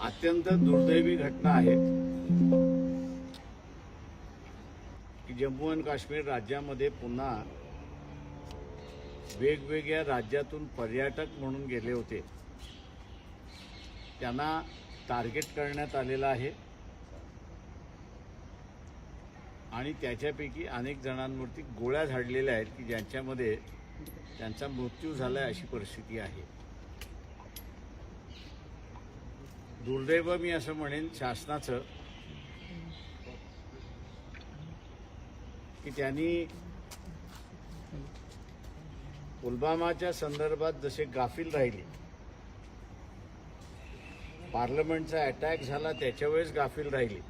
अत्यंत दुर्दैवी घटना आहे. की जम्मू आणि काश्मीर राज्यामध्ये पुन्हा वेगवेगळ्या राज्यातून पर्यटक म्हणून गेले होते. त्यांना टार्गेट करण्यात आलेलं आहे. आणि त्याच्यापैकी अनेक जणांवरती गोळ्या झाडलेल्या आहेत की ज्यांच्यामध्ये त्यांचा मृत्यू झाला अशी परिस्थिती आहे. दुर्दैव मी असं म्हणेन शासनाचं की त्यांनी पुलवामाच्या संदर्भात जसे गाफील राहिले पार्लमेंटचा अटॅक झाला त्याच्या वेळेस गाफील राहिले.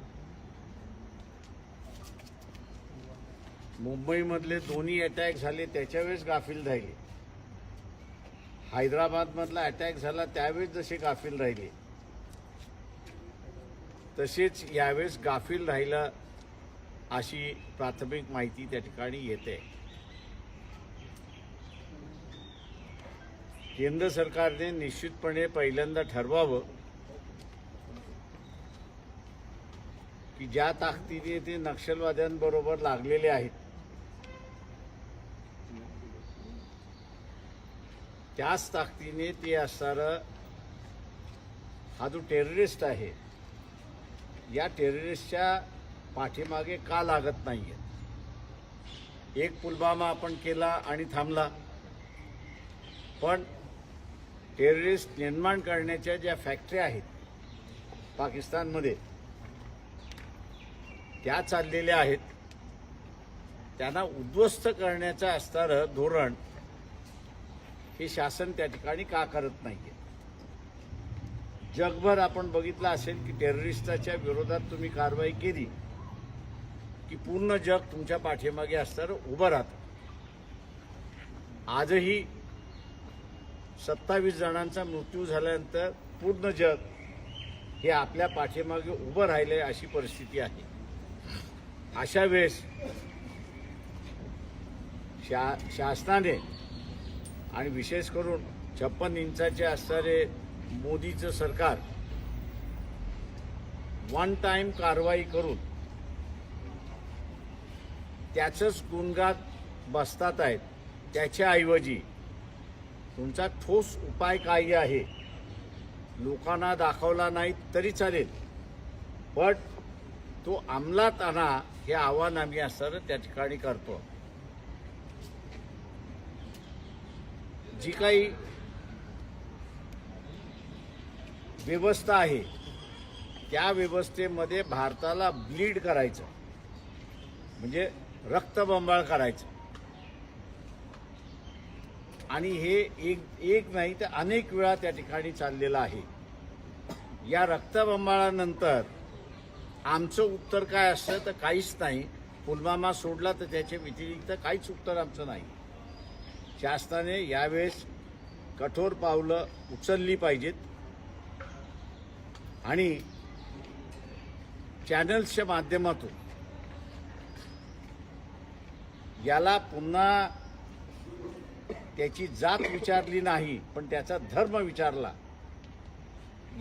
मुंबईमधले दोन्ही अटॅक झाले त्याच्यावेळेस गाफील राहिले. हैदराबादमधला अटॅक झाला त्यावेळेस जसे गाफील राहिले. तसेच यावेळेस गाफील राहिलं अशी प्राथमिक माहिती त्या ठिकाणी येते. केंद्र सरकारने निश्चितपणे पहिल्यांदा ठरवावं की ज्या ताकदीने ते नक्षलवाद्यांबरोबर लागलेले आहेत त्याच ताकदीने ते असणारं हा जो टेररिस्ट आहे या टेररिस्टच्या पाठीमागे का लागत नाही आहे एक पुलवामा आपण केला आणि थांबला. पण टेररिस्ट निर्माण करण्याच्या ज्या फॅक्टरी आहेत पाकिस्तानमध्ये त्या चाललेल्या आहेत. त्यांना उद्ध्वस्त करण्याचं असणारं धोरण हे शासन त्या ठिकाणी का करत नाहीये? जगभर आपण बघितलं असेल की टेररिस्टाच्या विरोधात तुम्ही कारवाई केली की पूर्ण जग तुमच्या पाठीमागे असणारं उभं राहतं. आजही सत्तावीस जणांचा मृत्यू झाल्यानंतर पूर्ण जग हे आपल्या पाठीमागे उभं राहिले अशी परिस्थिती आहे. अशा वेळेस शा शासनाने आणि विशेष करून छप्पन इंचाचे असणारे मोदीचं सरकार वन टाइम कारवाई करून त्याचंच गुणगात बसतात आहेत. त्याच्याऐवजी तुमचा ठोस उपाय काय आहे. लोकांना दाखवला नाही तरी चालेल. पण तो अंमलात आणा हे आव्हान आम्ही असणारं त्या ठिकाणी करतो. जी काही व्यवस्था आहे त्या व्यवस्थेमध्ये भारताला ब्लीड करायचं. म्हणजे रक्तबंबाळ करायचं आणि हे एक एक नाही तर अनेक वेळा त्या ठिकाणी चाललेलं आहे. या रक्तबंबाळानंतर आमचं उत्तर काय असतं तर काहीच नाही. पुलवामा सोडला तर त्याच्या व्यतिरिक्त काहीच उत्तर आमचं नाही. शासनाने यावेळेस कठोर पावलं उचलली पाहिजेत. आणि चॅनल्सच्या माध्यमातून याला पुन्हा त्याची जात विचारली नाही पण त्याचा धर्म विचारला.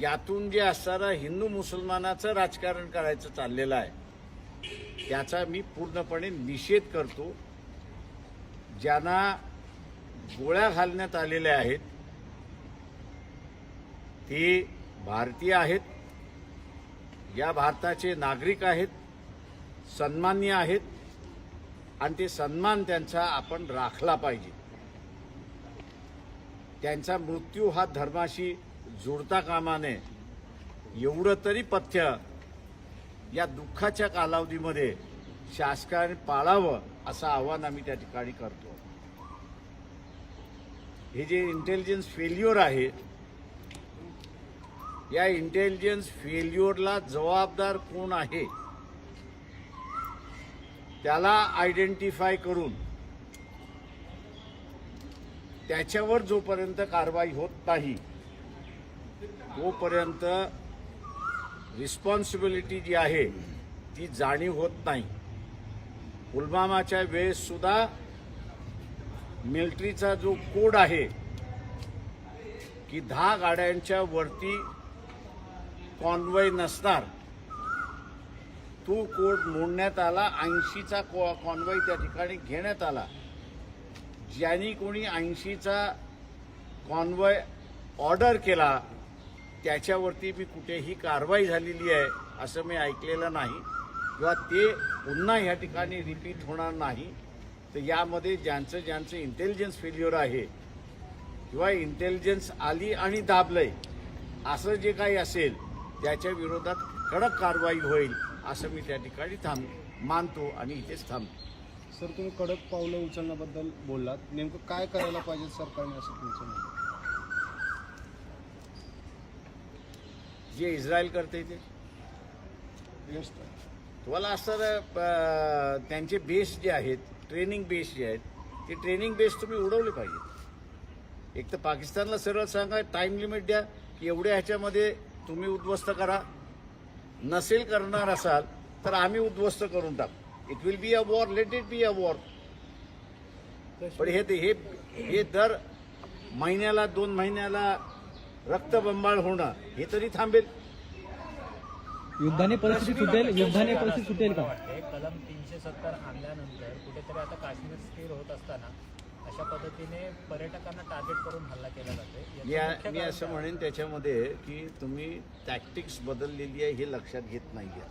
यातून जे असणारं हिंदू मुसलमानाचं राजकारण करायचं चाललेलं आहे त्याचा मी पूर्णपणे निषेध करतो. ज्यांना गोळ्या घालण्यात आलेल्या आहेत. ते भारतीय आहेत. या भारताचे नागरिक आहेत. सन्मान्य आहेत. आणि ते सन्मान त्यांचा आपण राखला पाहिजे. त्यांचा मृत्यू हा धर्माशी जुळता कामा नये एवढं तरी पथ्य या दुःखाच्या कालावधीमध्ये शासकाने पाळावं असं आव्हान आम्ही त्या ठिकाणी करतो. हे जे इंटेलिजन्स फेल्युअर आहे या इंटेलिजन्स फेल्युअरला जबाबदार कोण आहे? त्याला आयडेंटिफाय करून त्याच्यावर जोपर्यंत कारवाई होत नाही तोपर्यंत रिस्पॉन्सिबिलिटी जी आहे ती जाणीव होत नाही. पुलवामाच्या वेळेससुद्धा मिलिटरीचा जो कोड आहे की दहा गाड्यांच्या वरती कॉन्वय नसणार तो कोड मोडण्यात आला ऐंशीचा कॉन्वय त्या ठिकाणी घेण्यात आला. ज्यांनी कोणी ऐंशीचा कॉन्वय ऑर्डर केला त्याच्यावरती मी कुठेही कारवाई झालेली आहे असं मी ऐकलेलं नाही. किंवा ते पुन्हा ह्या ठिकाणी रिपीट होणार नाही. तर यामध्ये ज्यांचं ज्यांचं इंटेलिजन्स फेल्युअर आहे किंवा इंटेलिजन्स आली आणि दाबलंय असं जे काही असेल त्याच्या विरोधात कडक कारवाई होईल असं मी त्या ठिकाणी थांब मानतो आणि इथेच थांबतो सर तुम्ही कडक पावलं उचलण्याबद्दल बोललात नेमकं काय करायला पाहिजे सरकारने असं तुमचं? जे इस्रायल करते ते. तुम्हाला असं त्यांचे बेस जे आहेत ट्रेनिंग बेस जे आहेत ते ट्रेनिंग बेस तुम्ही उडवले पाहिजे. एक तर पाकिस्तानला सरळ सांगा टाइम लिमिट द्या की एवढ्या ह्याच्यामध्ये तुम्ही उद्ध्वस्त करा. नसेल करणार असाल तर आम्ही उद्ध्वस्त करून टाकू. It will be a war let it be a war पण हे हे हे दर महिन्याला दोन महिन्याला रक्तबंबाळ होणं हे तरी थांबेल. युद्धाने परिस्थिती सुटेल युद्धाने परिस्थिती सुटेल का? वाटते. कलम तीनशे सत्तर आणल्यानंतर कुठेतरी आता काश्मीर स्थिर होत असताना अशा पद्धतीने पर्यटकांना टार्गेट करून हल्ला केला मुख्य मी असं? म्हणेन त्याच्यामध्ये की तुम्ही टॅक्टिक्स बदललेली आहे हे लक्षात घेत नाहीये.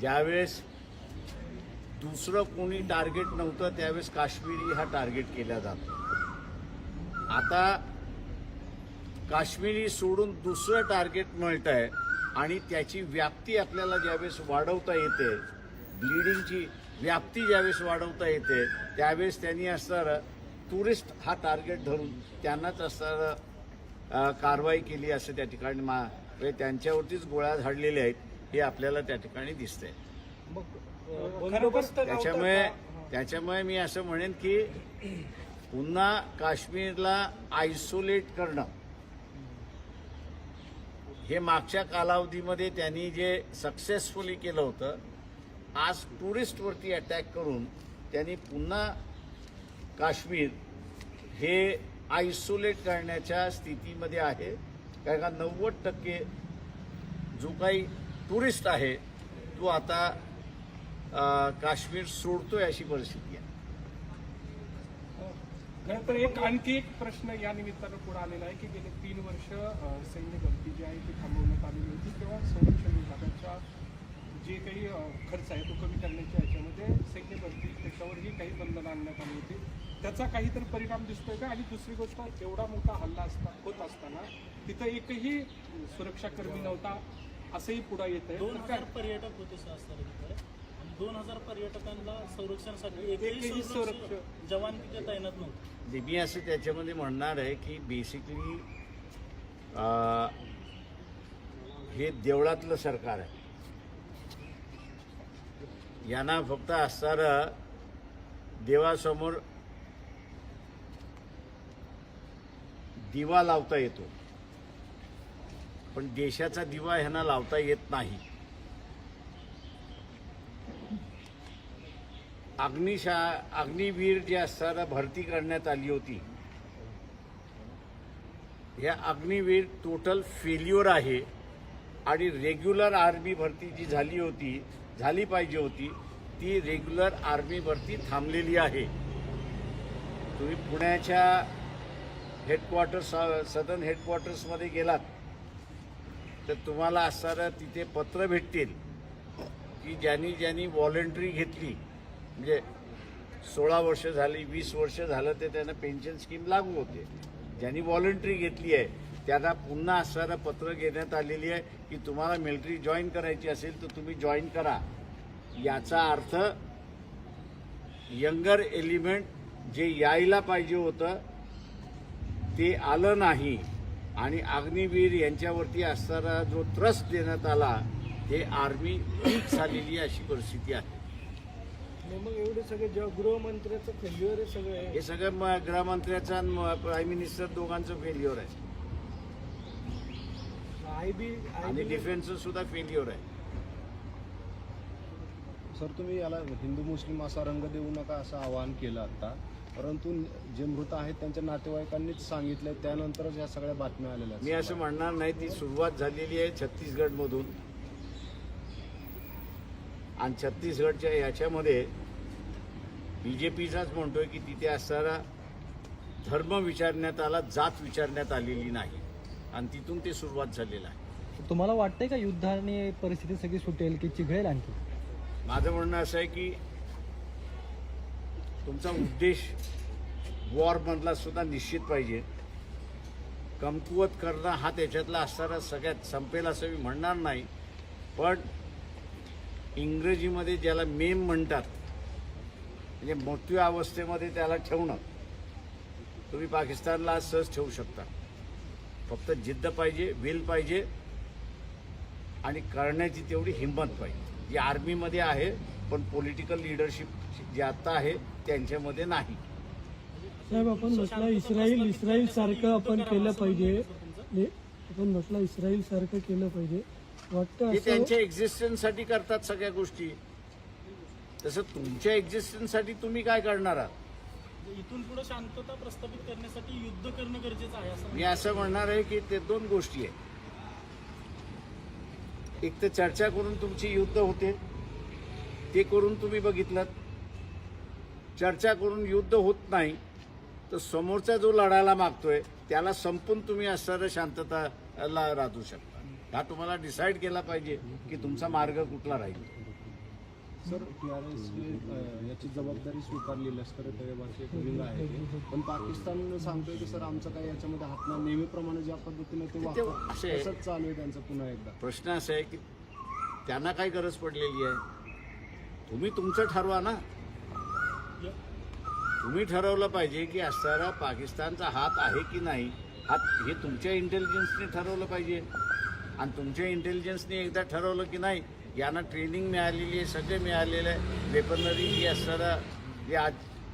ज्यावेळेस दुसरं कोणी टार्गेट नव्हतं त्यावेळेस काश्मीरी हा टार्गेट केला जातो. आता काश्मीरी सोडून दुसरं टार्गेट मिळत आहे आणि त्याची व्याप्ती आपल्याला ज्यावेळेस वाढवता येते ब्लिडिंगची व्याप्ती ज्यावेळेस वाढवता येते त्यावेळेस त्यांनी असणारं टुरिस्ट हा टार्गेट धरून त्यांनाच असणारं कारवाई केली असं त्या ठिकाणी मा म्हणजे त्यांच्यावरतीच गोळ्या झाडलेल्या आहेत हे आपल्याला त्या ठिकाणी दिसतंय. त्याच्यामुळे त्याच्यामुळे मी असं म्हणेन की पुन्हा काश्मीरला आयसोलेट करणं हे मागच्या कालावधीमध्ये त्यांनी जे सक्सेसफुली केलं होतं आज टुरिस्टवरती अटॅक करून त्यांनी पुन्हा काश्मीर हे आयसोलेट करण्याच्या स्थितीमध्ये आहे. कारण का नव्वद टक्के जो काही टुरिस्ट आहे तो आता काश्मीर सोडतोय अशी परिस्थिती. खरं तर एक आणखी एक प्रश्न या निमित्तानं पुढे आलेला आहे की गेले तीन वर्ष सैन्य भरती जी आहे ती थांबवण्यात आलेली होती तेव्हा संरक्षण विभागाच्या जे काही खर्च आहे तो कमी करण्याच्या ह्याच्यामध्ये सैन्य भरती त्याच्यावरही काही बंधनं आणण्यात आली होती. त्याचा काहीतरी परिणाम दिसतोय का? आणि दुसरी गोष्ट एवढा मोठा हल्ला असता होत असताना तिथं एकही सुरक्षा कर्मी नव्हता असंही पुढे येत आहे पर्यटक होते दोन हजार पर्यटकांना संरक्षणासाठी एकही संरक्षक जवान तिथे तैनात नव्हते. मी असं त्याच्यामध्ये म्हणणार आहे की बेसिकली हे देवळातलं सरकार आहे. यांना फक्त असणारं देवासमोर दिवा लावता येतो. पण देशाचा दिवा ह्यांना लावता येत नाही. अग्निशा अग्निवीर जे असताना भरती करण्यात आली होती. ह्या अग्निवीर टोटल फेल्युअर आहे आणि रेग्युलर आर्मी भरती जी झाली होती झाली पाहिजे होती ती रेग्युलर आर्मी भरती थांबलेली आहे. तुम्ही पुण्याच्या हेडक्वार्टर्स सदर्न हेडक्वार्टर्समध्ये गेलात तर तुम्हाला असणारं तिथे पत्र भेटतील की ज्यांनी ज्यांनी व्हॉलेंटरी घेतली म्हणजे सोळा वर्ष झाली वीस वर्ष झालं ते त्यांना पेन्शन स्कीम लागू होते. ज्यांनी व्हॉलंटरी घेतली आहे त्यांना पुन्हा असणारं पत्र घेण्यात आलेली आहे की तुम्हाला मिलिटरी जॉईन करायची असेल तर तुम्ही जॉईन करा. याचा अर्थ यंगर एलिमेंट जे यायला पाहिजे होतं ते आलं नाही. आणि अग्निवीर यांच्यावरती असणारा जो ट्रस्ट देण्यात आला ते आर्मी वीक झालेली अशी परिस्थिती आहे. मग एवढे सगळे जेव्हा गृहमंत्र्याचं फेल्युअर आहे सगळे. हे सगळं म- गृहमंत्र्याचं आणि प्राईम मिनिस्टर दोघांचं फेल्युअर आहे. आय बी आणि डिफेन्सचं सुद्धा फेल्युअर आहे. सर तुम्ही याला हिंदू मुस्लिम असा रंग देऊ नका असं आवाहन केलं आता. परंतु जे मृत आहेत त्यांच्या नातेवाईकांनीच सांगितलंय. त्यानंतरच या सगळ्या बातम्या आलेल्या आहेत. मी असं म्हणणार नाही ती सुरुवात झालेली आहे छत्तीसगडमधून. आणि छत्तीसगडच्या याच्यामध्ये बी जे पीचाच म्हणतोय की तिथे असणारा धर्म विचारण्यात आला जात विचारण्यात आलेली नाही. आणि तिथून ते सुरुवात झालेलं आहे. तुम्हाला वाटतंय का युद्धाने परिस्थिती सगळी सुटेल की चिघळेल आणखी? माझं म्हणणं असं आहे की तुमचा उद्देश वॉरमधला सुद्धा निश्चित पाहिजे. कमकुवत करणं हा त्याच्यातला असणारा सगळ्यात संपेल असं मी म्हणणार नाही. पण इंग्रजीमध्ये ज्याला मेम म्हणतात म्हणजे मृत्यू अवस्थेमध्ये त्याला ठेवणं. तुम्ही पाकिस्तानला आज सहज ठेवू शकता. फक्त जिद्द पाहिजे विल पाहिजे आणि करण्याची तेवढी हिंमत पाहिजे. जी आर्मीमध्ये आहे पण पॉलिटिकल लिडरशिप जी आता आहे त्यांच्यामध्ये नाही. साहेब आपण म्हटलं इस्राईल इस्राईल सारखं आपण केलं पाहिजे. आपण म्हटलं इस्राईल सारखं केलं पाहिजे. ते असं? त्यांच्या एक्झिस्टन्ससाठी करतात सगळ्या गोष्टी. तसं तुमच्या एक्झिस्टन्ससाठी तुम्ही काय करणार आहात? म्हणजे इथून पुढे शांतता प्रस्थापित करण्यासाठी युद्ध करणं गरजेचं आहे असं मी असं म्हणणार आहे की ते दोन गोष्टी आहेत. एक तर चर्चा करून तुमची युद्ध होते. ते करून तुम्ही बघितलं. चर्चा करून युद्ध होत नाही. तर समोरचा जो लढायला मागतोय त्याला संपून तुम्ही असणारं शांतताला राहू शकता. हा तुम्हाला डिसाईड केला पाहिजे की तुमचा मार्ग कुठला राहील. सर टीआरएस याची जबाबदारी स्वीकारली लष्कर विंग आहे. पण पाकिस्तान सांगतोय की सर आमचं काही याच्यामध्ये हात नाही. नेहमीप्रमाणे ज्या पद्धतीने ते वागतात तसंच चालू आहे त्यांचं पुन्हा एकदा. प्रश्न असा आहे की त्यांना काय गरज पडलेली आहे? तुम्ही तुमचं ठरवा ना. तुम्ही ठरवलं पाहिजे की असणारा पाकिस्तानचा हात आहे की नाही हात हे तुमच्या इंटेलिजन्सने ठरवलं पाहिजे. आणि तुमच्या इंटेलिजन्सने एकदा ठरवलं की नाही यांना ट्रेनिंग मिळालेली आहे सगळे मिळालेलं आहे. वेपनरी जी असणारा जे आज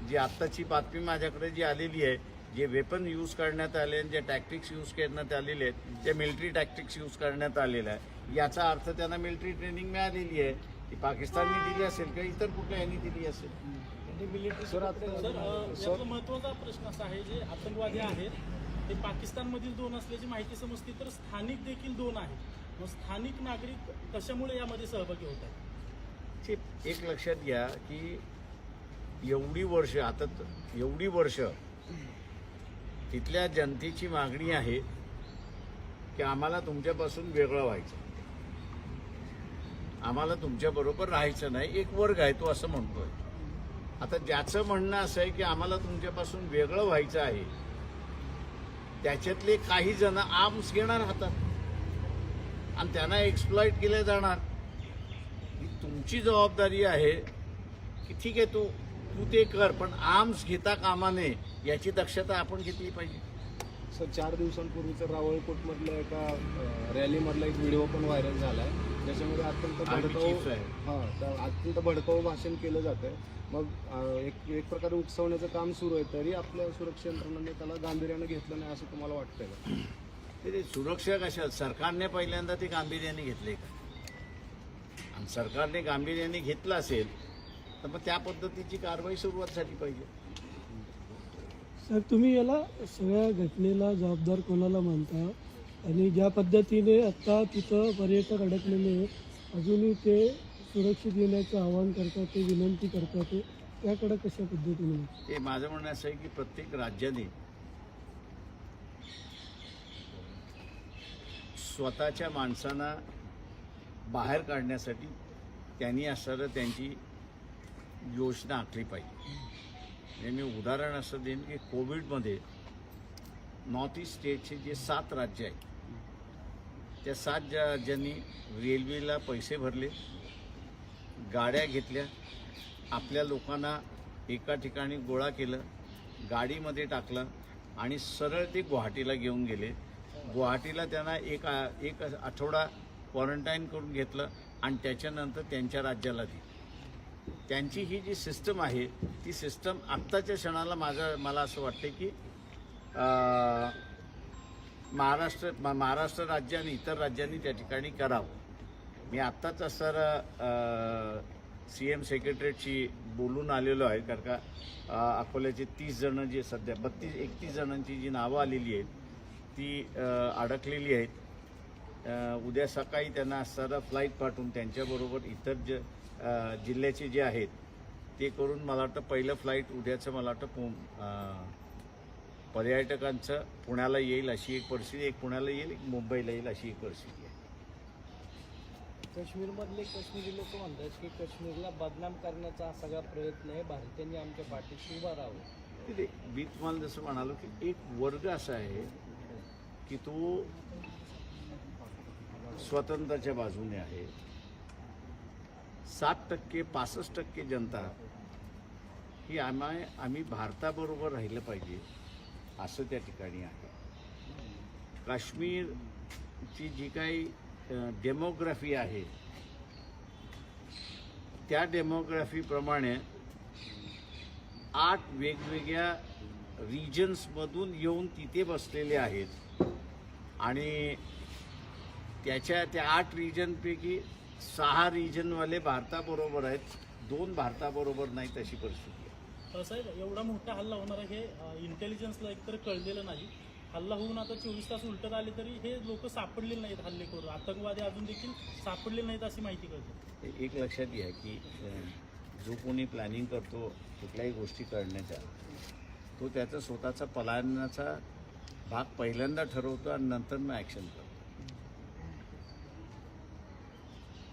जी आत्ताची बातमी माझ्याकडे जी आलेली आहे जे वेपन यूज करण्यात आले आणि जे टॅक्टिक्स यूज करण्यात आलेले आहेत ते मिलिटरी टॅक्टिक्स यूज करण्यात आलेलं आहे याचा अर्थ त्यांना मिलिटरी ट्रेनिंग मिळालेली आहे. ती पाकिस्तानने दिली असेल किंवा इतर कुठल्या यांनी दिली असेल? सर आता सर महत्त्वाचा प्रश्न असा आहे जे आतंकवादी आहेत ते पाकिस्तानमधील दोन असल्याची माहिती समजते तर स्थानिक देखील दोन आहेत. मग स्थानिक नागरिक कशामुळे यामध्ये सहभागी होत आहेत एक लक्षात घ्या की एवढी वर्ष आता एवढी वर्ष तिथल्या जनतेची मागणी आहे की आम्हाला तुमच्यापासून वेगळं व्हायचं. आम्हाला तुमच्याबरोबर राहायचं नाही एक वर्ग आहे तो असं म्हणतोय. आता ज्याचं म्हणणं असं आहे की आम्हाला तुमच्यापासून वेगळं व्हायचं आहे त्याच्यातले काही जण आर्म्स घेणार हातात. आणि त्यांना एक्सप्लॉइट केले जाणार. ही तुमची जबाबदारी आहे की ठीक आहे तू तू ते कर पण आर्म्स घेता कामा नये याची दक्षता आपण घेतली पाहिजे. सर चार दिवसांपूर्वीचं रावळकोटमधल्या एका रॅलीमधला एक व्हिडिओ पण व्हायरल झालाय. ज्याच्यामध्ये अत्यंत भडकाऊ आहे. हा त्या अत्यंत भडकाऊ भाषण केलं जातंय. मग एक एक प्रकारे उकसवण्याचं काम सुरू आहे तरी आपल्या सुरक्षा यंत्रणांनी त्याला गांभीर्यानं घेतलं नाही असं तुम्हाला वाटतंय का? ते ते सुरक्षा कशा सरकारने पहिल्यांदा ते गांभीर्याने घेतले का? आणि सरकारने गांभीर्याने घेतलं असेल तर मग त्या पद्धतीची कारवाई सुरुवात झाली पाहिजे. सर तुम्ही याला सगळ्या घटनेला जबाबदार कोणाला मानता? आणि ज्या पद्धतीने आत्ता तिथं पर्यटक अडकलेले अजूनही ते सुरक्षित येण्याचं आवाहन करतात ते विनंती करतात ते त्याकडे कशा पद्धतीने? ते माझं म्हणणं असं आहे की प्रत्येक राज्याने स्वतःच्या माणसांना बाहेर काढण्यासाठी त्यांनी असणारं त्यांची योजना आखली पाहिजे. नेहमी मी उदाहरण असं देईन की कोविडमध्ये नॉर्थ ईस्ट स्टेटचे जे सात राज्य आहेत त्या सात ज्या राज्यांनी रेल्वेला पैसे भरले गाड्या घेतल्या आपल्या लोकांना एका ठिकाणी गोळा केलं गाडीमध्ये टाकलं आणि सरळ ते गुवाहाटीला घेऊन गेले. गुवाहाटीला त्यांना एक एक आठवडा क्वारंटाईन करून घेतलं आणि त्याच्यानंतर त्यांच्या राज्याला दिलं. त्यांची ही जी सिस्टम आहे ती सिस्टम आत्ताच्या क्षणाला माझं मला असं वाटतं की महाराष्ट्र म- महाराष्ट्र राज्य आणि इतर राज्यांनी त्या ठिकाणी करावं. मी आत्ताच सर सी एम सेक्रेटरीची बोलून आलेलो आहे कारण का अकोल्याचे तीस जणं जे सध्या बत्तीस एकतीस जणांची जी नावं आलेली आहेत ती अडकलेली आहेत. उद्या सकाळी त्यांना सर फ्लाईट पाठवून त्यांच्याबरोबर इतर ज जिल्ह्याचे जे आहेत ते करून मला वाटतं पहिलं फ्लाईट उद्याचं मला वाटतं पु पर्यटकांचं पुण्याला येईल अशी एक परिस्थिती एक पुण्याला येईल एक मुंबईला येईल अशी एक परिस्थिती आहे. काश्मीरमधले काश्मीरी लोक म्हणतात की काश्मीरला बदनाम करण्याचा हा सगळा प्रयत्न आहे. भारतीयांनी आमच्या पाठीशी उभा राहावं. मी तुम्हाला जसं म्हणालो की एक वर्ग असा आहे की तो स्वतंत्राच्या बाजूने आहे. सात टक्के पासष्ट टक्के जनता ही आम्हा आम्ही भारताबरोबर राहिलं पाहिजे असं त्या ठिकाणी आहे. काश्मीरची जी काही डेमोग्राफी आहे त्या डेमोग्राफीप्रमाणे आठ वेगवेगळ्या रिजन्समधून येऊन तिथे बसलेले आहेत. आणि त्याच्या त्या आठ रिजनपैकी सहा रिजनवाले भारताबरोबर आहेत. दोन भारताबरोबर नाहीत अशी परिस्थिती आहे. साहेब एवढा मोठा हल्ला होणार आहे हे इंटेलिजन्सला एकतर कळलेलं नाही. हल्ला होऊन आता चोवीस तास उलटत आले तरी हे लोक सापडलेले नाहीत हल्ले करून आतंकवादी अजून देखील सापडलेले नाहीत अशी माहिती कळते. एक लक्षात घ्या की जो कोणी प्लॅनिंग करतो कुठल्याही गोष्टी करण्याच्या तो त्याचा स्वतःचा पलायनाचा भाग पहिल्यांदा ठरवतो आणि नंतर मग ॲक्शन करतो.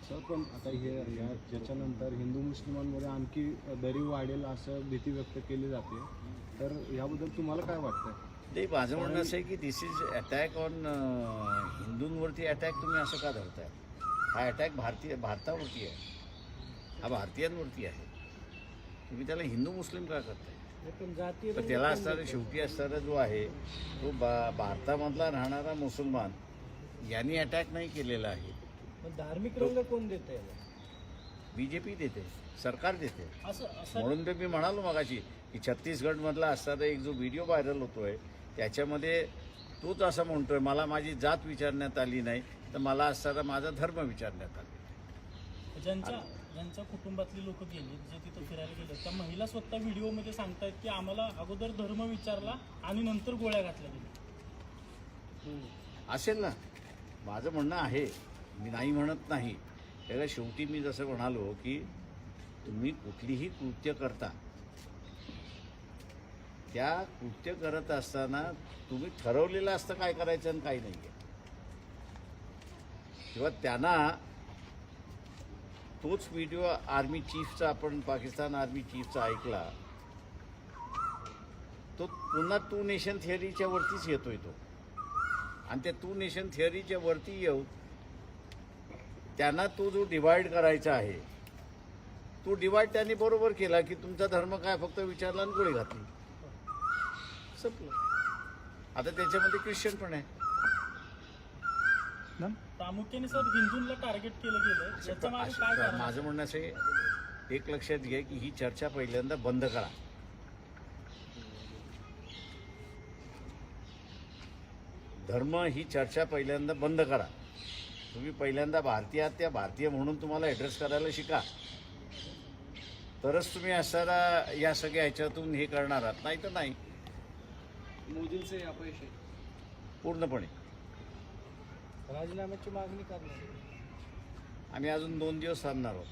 सर पण आता हे या ज्याच्यानंतर हिंदू मुस्लिमांमध्ये आणखी दरी वाढेल असं भीती व्यक्त केली जाते. तर याबद्दल तुम्हाला काय वाटतं ते माझं म्हणणं असं आहे की दिस इज अटॅक ऑन हिंदूंवरती अटॅक तुम्ही असं का धरताय? हा अटॅक भारतीय भारतावरती आहे. हा भारतीयांवरती आहे. तुम्ही त्याला हिंदू मुस्लिम का करताय? पण तर त्याला असणारा शेवटी असणारा जो आहे तो बा भारतामधला राहणारा मुसलमान यांनी अटॅक नाही केलेला आहे. मग धार्मिक रंग कोण देत आहे बी जे पी देते सरकार देते. असं असं म्हणून तर मी म्हणालो मगाशी की छत्तीसगडमधला असणारा एक जो व्हिडिओ व्हायरल होतोय त्याच्यामध्ये तोच असं म्हणतोय मला माझी जात विचारण्यात आली नाही तर मला असणारा माझा धर्म विचारण्यात आला. ज्यांच्या ज्यांच्या कुटुंबातली लोक गेली जे तिथं फिरायला गेले त्या महिला स्वतः व्हिडिओमध्ये सांगतायत की आम्हाला अगोदर धर्म विचारला आणि नंतर गोळ्या घातल्या गेल्या असेल ना. माझं म्हणणं आहे मी नाही म्हणत नाही. त्याला शेवटी मी जसं म्हणालो की तुम्ही कुठलीही कृत्य करता. त्या कृत्य करत असताना तुम्ही ठरवलेलं असतं काय करायचं आणि काय नाही किंवा त्यांना तोच व्हिडिओ आर्मी चीफचा आपण पाकिस्तान आर्मी चीफचा ऐकला तो पुन्हा टू नेशन थिअरीच्या वरतीच येतोय तो. आणि त्या टू नेशन थिअरीच्या वरती येऊन त्यांना तो जो डिवाइड करायचा आहे तो डिवाइड त्यांनी बरोबर केला की तुमचा धर्म काय फक्त विचारला आणि गोळी घातली. संपलं. आता त्याच्यामध्ये ख्रिश्चन पण आहे. प्रामुख्याने सर हिंदूंना टार्गेट केलं गेलं याच्या मागे काय कारण? आहे? माझं म्हणणं असं आहे एक लक्षात घ्या की ही चर्चा पहिल्यांदा बंद करा. धर्म ही चर्चा पहिल्यांदा बंद करा. तुम्ही पहिल्यांदा भारतीय आहात त्या भारतीय म्हणून तुम्हाला ॲड्रेस करायला शिका. तरच तुम्ही असताना या सगळ्या ह्याच्यातून हे करणार आहात. नाही तर नाही. मोदींचे अपयश पूर्णपणे. राजीनाम्याची मागणी करणार आम्ही अजून दोन दिवस थांबणार आहोत.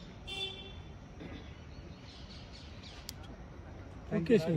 Okay sir.